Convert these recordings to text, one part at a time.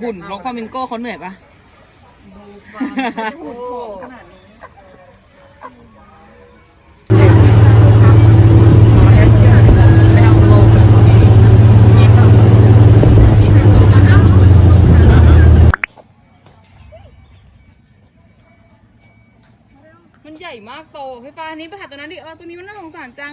หุ่นนกฟามิงโก้เขาเหนื่อยปะโอ้มันใหญ่มากโตพี่ฟ้าอันนี้ไปหาตัวนั้นดิ เออ ตัวนี้มันน่าสงสารจัง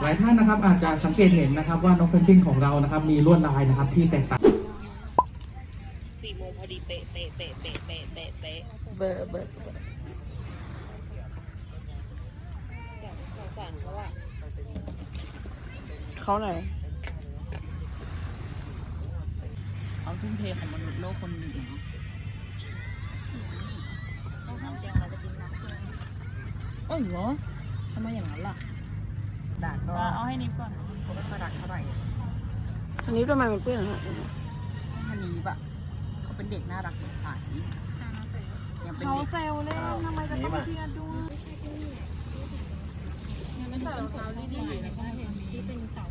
หลายท่านนะครับอาจจะสังเกตเห็นนะครับว่านกเพนกวินของเรานะครับ มีลวดลายนะครับที่แตกต่างสี่โมงพอดีเป๊ะเป๊ะเป๊ะเป๊ะเป๊ะเป๊ะเป๊ะเบอร์เบอร์เบอร์อยากสงสารเขาอะเขาไหนเขาทุ่มเทของมนุษย์โลกคนหนึ่งเนาะเอ้ยเหรอทำไมอย่างนั้นล่ะ ด่านก็เอาให้นิฟก่อนเขาไม่ค่อยรักเท่าไหร่อันนี้ทำไมมันเปื้อนอะฮันนี้บะเขาเป็นเด็กน่ารักสดใสยังเป็นเขาเด็ก เซลเล่นทำไมจะต้องเครียดด้วยยังไม่ใส่รองเท้าดีๆนะคะที่เป็นเสา